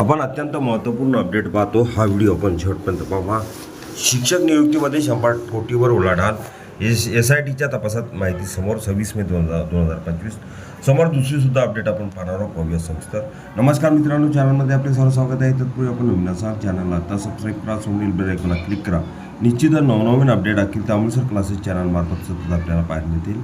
आपण अत्यंत महत्त्वपूर्ण अपडेट पाहतो. हा व्हिडिओ आपण शेवटपर्यंत पाहा. शिक्षक नियुक्तीमध्ये शंभर कोटीवर उलाढाल एस एस आय टीच्या तपासात माहिती समोर सव्वीस मे दोन हजार दोन हजार पंचवीस. समोर दुसरीसुद्धा अपडेट आपण पाहणार आहोत पाहूया सविस्तर. नमस्कार मित्रांनो चॅनलमध्ये आपले सर्व स्वागत आहे. तत्पूर्वी आपण नवीन असाल चॅनलला आता सबस्क्राईब करा समोरील बेल आयकॉनला क्लिक करा. निश्चित नवनवीन अपडेट अखिल तामिळसर क्लासेस चॅनलमार्फत सतत आपल्याला पाहायला मिळतील.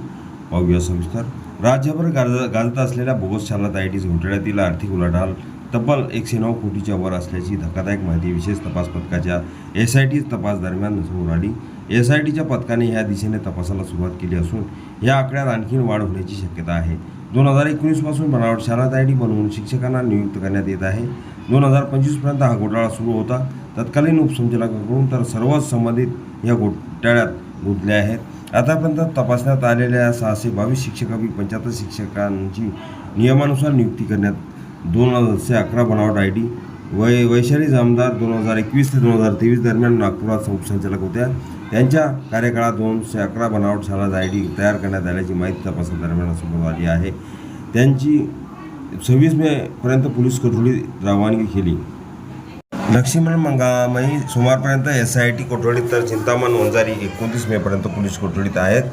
पाहूया सविस्तर. राज्यभर गाज गाजत असलेल्या बोगस शालात आय टीस घोटाळ्यातील आर्थिक उलाढाल तब्बल एकशे नऊ कोटीच्या वर असल्याची धक्कादायक माहिती विशेष तपास पथकाच्या एस आय टी तपास दरम्यान समोर आली. एस आय टीच्या पथकाने ह्या दिशेने तपासाला सुरुवात केली असून या आकड्यात आणखीन वाढ होण्याची शक्यता आहे. दोन हजार एकोणीसपासून बनावट शाळा आय डी बनवून शिक्षकांना नियुक्त करण्यात येत आहे. दोन हजार पंचवीसपर्यंत हा घोटाळा सुरू होता. तत्कालीन उपसंचालकाकडून तर सर्वच संबंधित या घोटाळ्यात गुंतले आहेत. आतापर्यंत तपासण्यात आलेल्या सहाशे बावीस शिक्षकापैकी पंच्याहत्तर शिक्षकांची नियमानुसार नियुक्ती करण्यात दोन हजारशे अकरा बनावट आय डी. वै वैशाली जामदार दोन हजार एकवीस ते दोन हजार तेवीस दरम्यान नागपुरात उपसंचालक होत्या. त्यांच्या कार्यकाळात दोनशे अकरा बनावट शाळा आय डी तयार करण्यात आल्याची माहिती तपासादरम्यान समोर आली आहे. त्यांची सव्वीस मेपर्यंत पोलीस कोठडी रवानगी केली. लक्ष्मण मंगामही सोमवारपर्यंत एस आय टी कोठडीत तर चिंतामण वंजारी एकोणतीस मेपर्यंत पोलीस कोठडीत आहेत.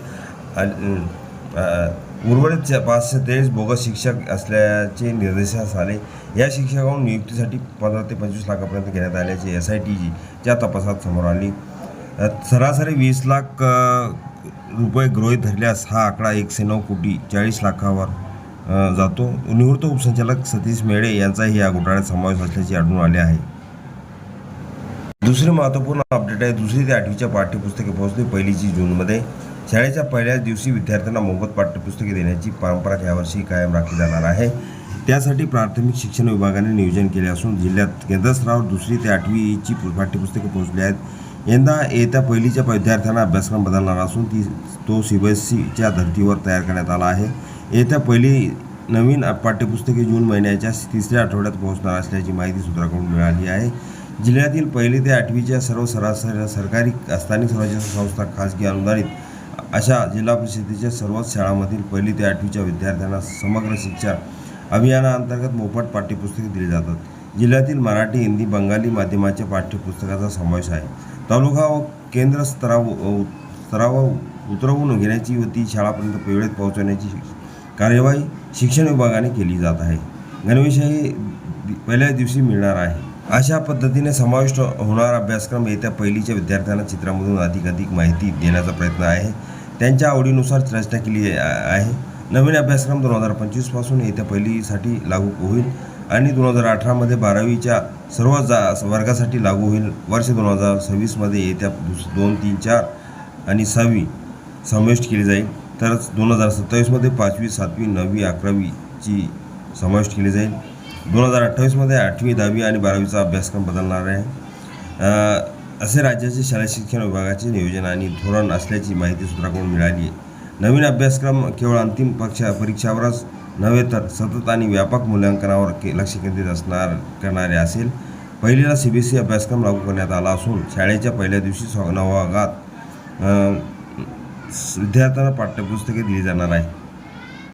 उर्वरित च- पाचशे तेवीस बोगस शिक्षक असल्याचे निर्देशास आले. या शिक्षकांकडून नियुक्तीसाठी पंधरा ते पंचवीस लाखापर्यंत घेण्यात आल्याचे एस आय टी जीच्या तपासात समोर आली. सरासरी वीस लाख रुपये गृहीत धरल्यास हा आकडा एकशे नऊ कोटी चाळीस लाखावर जातो. निवृत्त उपसंचालक सतीश मेळे यांचाही या घोटाळ्यात समावेश असल्याचे आढळून आले आहे. दुसरी महत्त्वपूर्ण अपडेट आहे. दुसरी ते आठवीच्या पाठ्यपुस्तके पोहोचली. पहिलीची जूनमध्ये. शाळेच्या पहिल्याच दिवशी विद्यार्थ्यांना मोफत पाठ्यपुस्तके देण्याची परंपरा यावर्षी कायम राखली जाणार आहे. त्यासाठी प्राथमिक शिक्षण विभागाने नियोजन केले असून जिल्ह्यात केंद्रस्तरावर दुसरी ते आठवीची पाठ्यपुस्तके पोहोचली आहेत. यंदा येत्या पहिलीच्या विद्यार्थ्यांना अभ्यासक्रम बदलणार असून ती तो सी बी एस सीच्या धर्तीवर तयार करण्यात आला आहे. येत्या पहिली नवीन पाठ्यपुस्तके जून महिन्याच्या तिसऱ्या आठवड्यात पोहोचणार असल्याची माहिती सूत्राकडून मिळाली आहे. जिल्ह्यातील पहिली ते आठवीच्या सर्व सरासरी सरकारी स्थानिक स्वराज्य संस्था खाजगी अनुदानित अशा जिल्हा परिषदेच्या सर्वच शाळांमधील पहिली ते आठवीच्या विद्यार्थ्यांना समग्र शिक्षा अभियानाअंतर्गत मोफत पाठ्यपुस्तके दिली जातात. जिल्ह्यातील मराठी हिंदी बंगाली माध्यमाच्या पाठ्यपुस्तकाचा समावेश आहे. तालुका व केंद्र स्तराव स्तरावर उतरवून घेण्याची व ती शाळापर्यंत वेळेत पोहोचवण्याची कार्यवाही शिक्षण विभागाने केली जात आहे. गणवेशही पहिल्या दिवशी मिळणार आहे. अशा पद्धतीने समाविष्ट होणारा अभ्यासक्रम येत्या पहिलीच्या विद्यार्थ्यांना चित्रामधून अधिक अधिक माहिती देण्याचा प्रयत्न आहे. त्यांच्या आवडीनुसार रचना केली आहे नवीन अभ्यासक्रम दोन हजार पंचवीसपासून येत्या पहिलीसाठी लागू होईल आणि दोन हजार अठरामध्ये बारावीच्या सर्व जा वर्गासाठी लागू होईल. वर्ष दोन हजार सव्वीसमध्ये येत्या दुस दोन तीन चार आणि सहावी समाविष्ट केली जाईल. तरच दोन हजार सत्तावीसमध्ये पाचवी सातवी नववी अकरावीची समाविष्ट केली जाईल. दोन हजार अठ्ठावीसमध्ये आठवी दहावी आणि बारावीचा अभ्यासक्रम बदलणार आहे. असे राज्याचे शालेय शिक्षण विभागाचे नियोजन आणि धोरण असल्याची माहिती सूत्राकडून मिळाली आहे. नवीन अभ्यासक्रम केवळ अंतिम पक्षा परीक्षावरच नव्हे तर सतत आणि व्यापक मूल्यांकनावर के लक्ष केंद्रित असणार करणारे असेल. पहिलीला सी बी एस ई अभ्यासक्रम लागू करण्यात आला असून शाळेच्या पहिल्या दिवशी स्व- नवभागात विद्यार्थ्यांना पाठ्यपुस्तके दिली जाणार आहे